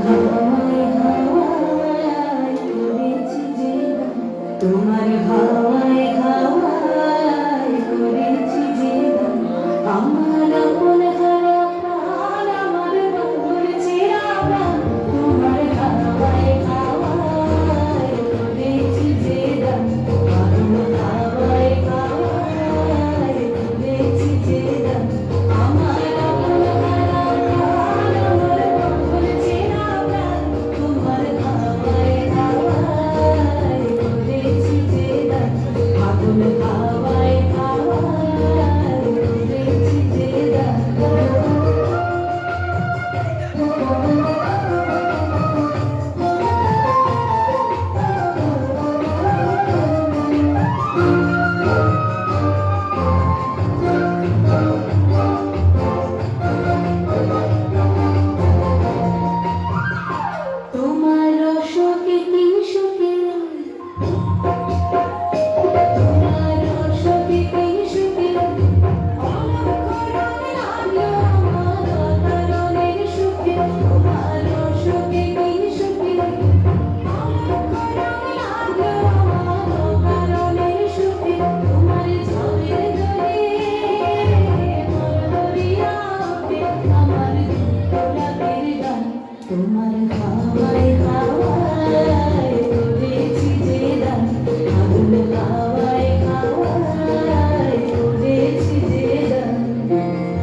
হাওয়ায় হাওয়ায় করেছি যে গান। por uma